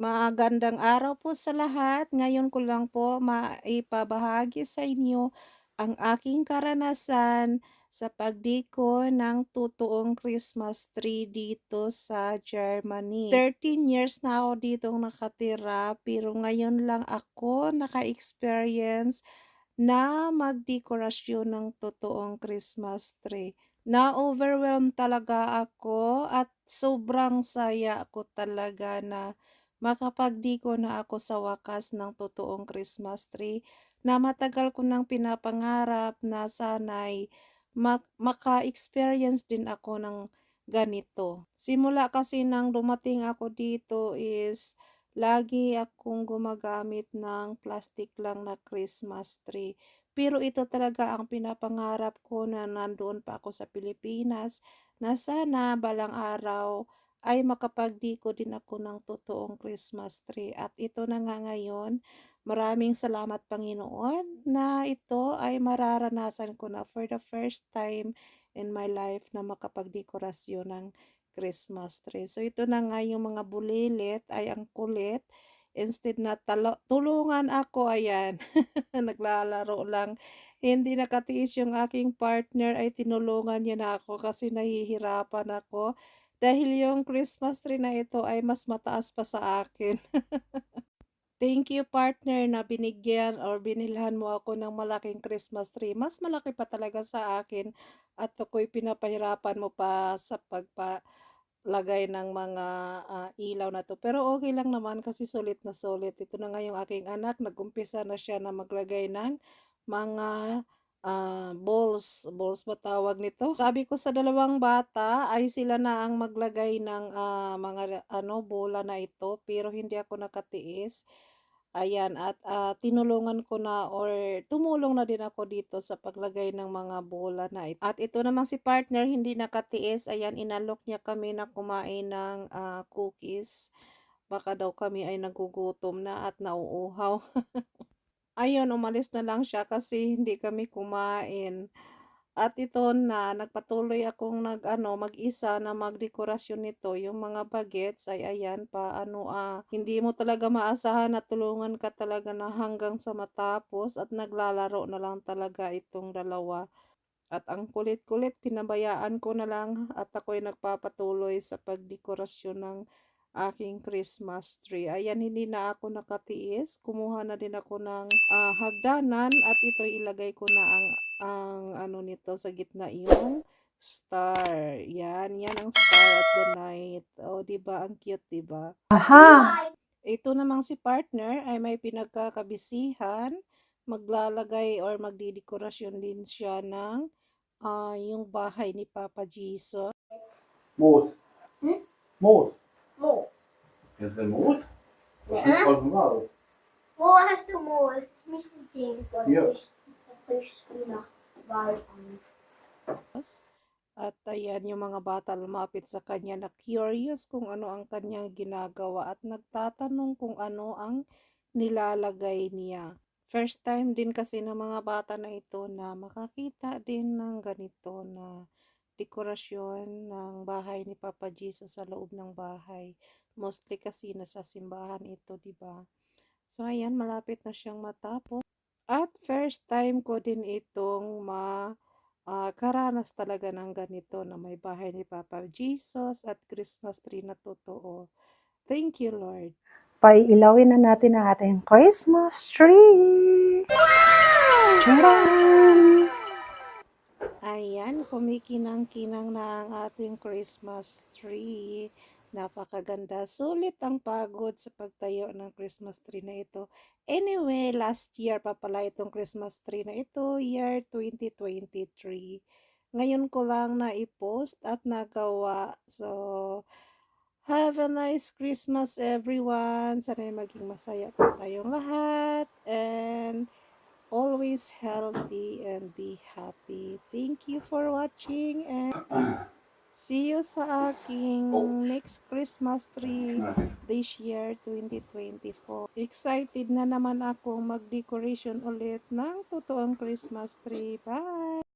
Magandang araw po sa lahat. Ngayon ko lang po maipabahagi sa inyo ang aking karanasan sa pagdiko ng totoong Christmas tree dito sa Germany. 13 years na ako ditong nakatira pero ngayon lang ako naka-experience na magdekorasyon ng totoong Christmas tree. Na-overwhelm talaga ako at sobrang saya ko talaga na makapagdiko na ako sa wakas ng totoong Christmas tree na matagal ko nang pinapangarap na sana'y mak- maka-experience din ako ng ganito. Simula kasi nang dumating ako dito is lagi akong gumagamit ng plastic lang na Christmas tree. Pero ito talaga ang pinapangarap ko na nandoon pa ako sa Pilipinas na sana balang araw ay makapagdiko din ako ng totoong Christmas tree. At ito na nga ngayon, maraming salamat Panginoon na ito ay mararanasan ko na for the first time in my life na makapagdekorasyon ng Christmas tree. So ito na nga yung mga bulilit ay ang kulit Instead na tulungan ako, ayan, naglalaro lang. Hindi nakatiis yung aking partner ay tinulungan niya na ako kasi nahihirapan ako. Dahil yung Christmas tree na ito ay mas mataas pa sa akin. Thank you partner na binigyan or binilhan mo ako ng malaking Christmas tree. Mas malaki pa talaga sa akin at ako'y pinapahirapan mo pa sa pagpa lagay ng mga, ah, ilaw na 'to. Pero okay lang naman kasi sulit na sulit. Ito na nga yung aking anak, nag-umpisa na siya na maglagay ng mga, balls. Balls ba tawag nito? Sabi ko sa dalawang bata ay sila na ang maglagay ng, ah, mga ano, bola na ito, pero hindi ako nakatiis. Ayan at, ah, tinulungan ko na or tumulong na din ako dito sa paglagay ng mga bola na ito. At ito namang si partner hindi nakatiis, ayan inalok niya kami na kumain ng, ah, cookies. Baka daw kami ay nagugutom na at nauuhaw. Ayun, umalis na lang siya kasi hindi kami kumain. At ito na, nagpatuloy akong nag-ano, mag-isa na magdekorasyon nito. Yung mga bagets ay ayan pa, ano ah, hindi mo talaga maasahan na tulungan ka talaga na hanggang sa matapos at naglalaro na lang talaga itong dalawa. At ang kulit-kulit, pinabayaan ko na lang at ako'y nagpapatuloy sa pagdekorasyon ng aking Christmas tree. Ayan, hindi na ako nakatiis. Kumuha na din ako ng ah, hagdanan at ito ilagay ko na ang, ang ano nito sa gitna yung star. Yan, yan ang star at the night. O, di ba Ang cute, di ba Aha! Ito namang si partner ay may pinagkakabisihan. Maglalagay or magdidekorasyon din siya ng ah, yung bahay ni Papa Jesus. Moos. Hm? Moos. Mål. Is det moos? Wat Ist nach Wahl an. At ayan, yung mga bata lumapit sa kanya na curious kung ano ang kanyang ginagawa at nagtatanong kung ano ang nilalagay niya. First time din kasi ng mga bata na ito na makakita din ng ganito na dekorasyon ng bahay ni Papa Jesus sa loob ng bahay. Mostly kasi nasa simbahan ito, di ba? So ayan, malapit na siyang matapos. At first time ko din itong ma ah, karanas talaga ng ganito na may bahay ni Papa Jesus at Christmas tree na totoo. Thank you, Lord. Paiilawin na natin ang ating Christmas tree. Charan! Ayan, kumikinang-kinang na ang ating Christmas tree. Napakaganda. Sulit ang pagod sa pagtayo ng Christmas tree na ito. Anyway, last year pa pala itong Christmas tree na ito, year 2023. Ngayon ko lang na i-post at nagawa. So, have a nice Christmas everyone. Sana maging masaya po tayong lahat. And always healthy and be happy. Thank you for watching and see you sa aking next Christmas tree this year 2024. Excited na naman akong mag-decoration ulit ng totoong Christmas tree. Bye!